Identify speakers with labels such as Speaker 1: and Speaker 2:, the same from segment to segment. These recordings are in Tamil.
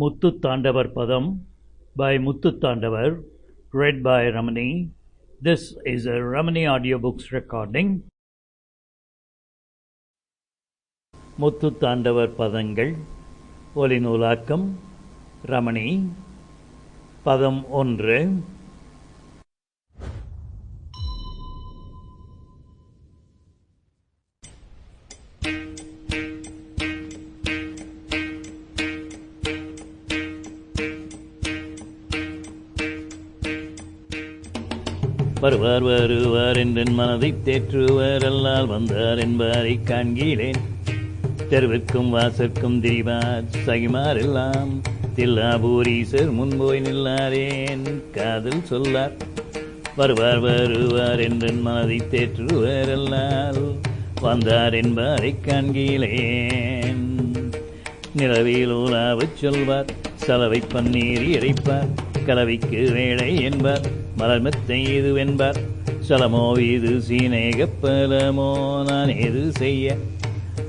Speaker 1: முத்து தாண்டவர் பதம் by Muthu Thandavar by Ramani this is a Ramani audio books recording Muthu Thandavar பதங்கள் ஒலி நூலாக்கம் ரமணி பதம் ஒன்று வருவார் வருவார் என்றன் மனதை தேற்றுவர் அல்லால் வந்தார் என்பாரை காண்கிறேன். தெருவிற்கும் வாசற்கும் திரிவார் சகிமாரெல்லாம் தில்லாபூரீசர் முன்போய் நில்லாரேன் காதல் சொல்லார். வருவார் வருவார் என்றன் மனதை தேற்றுவர் அல்லால் வந்தார் என்பாரை காண்கிறேன். நிலவில் உலாவச் சொல்வார் சலவை பன்னீர் இறைப்பார் கலவைக்கு வேலை என்பார். மலர்மெத்தை இது என்பார் சலமோ இது சீனேகப் பலமோ நான் எது செய்ய?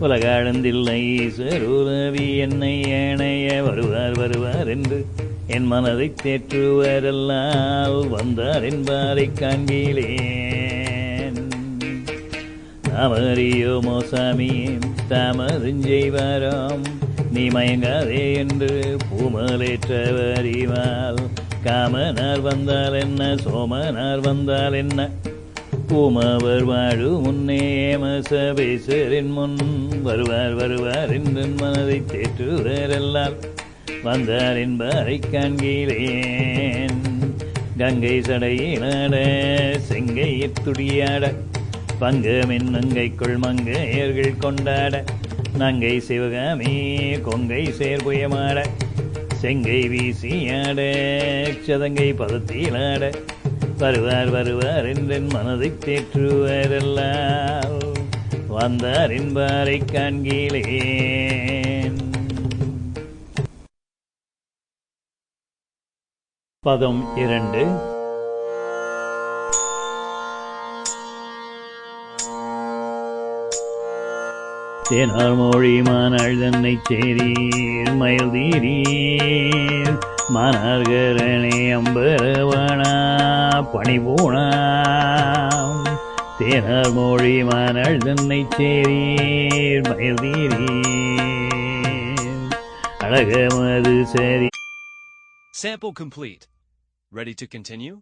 Speaker 1: உலகாழ்ந்தில்லை ஈஸ்வருலவி என்னை ஏனைய வருவார் வருவார் என்று. என் மனதை தேற்றுவரெல்லாம் வந்தார் என்பாரை காண்கிறேன். தாமறியோமோ சாமியும் தாமதஞ்செய்வாராம் நீ மயங்காதே என்று பூமலேற்றவறிவாள் காமனார் வந்தால் என்ன சோமனார் வந்தால் என்ன? உமவர் வாழு முன்னே மசபேசரின் முன் வருவார் வருவார் என்று மனதை தேற்றுவரெல்லாம் வந்தார் என்பாரை காண்கிறேன். கங்கை சடையிலாட செங்கையத் துடியாட பங்கமின் நங்கைக்குள் மங்கையர்கள் கொண்டாட நங்கை சிவகாமி கொங்கை சேர்புயமாட செங்கை வீசியாட சதங்கை பதத்திலாட. வருவார் வருவார் என்றன் மனதைத் தேற்றுவரெல்லாம். வந்தார் என்பாரை காண்கிறேன். பதம் இரண்டு. தேனார் மொழி மானாள் தன்னை சேரீர் மயில் தீரீர் மானார்கரணே அம்பரவணா பணிபூணாம் தேனார் மொழி மானாள் தன்னை சேரீர் மயில் தீரீர் அழகமது சரி
Speaker 2: Sample complete. Ready to continue?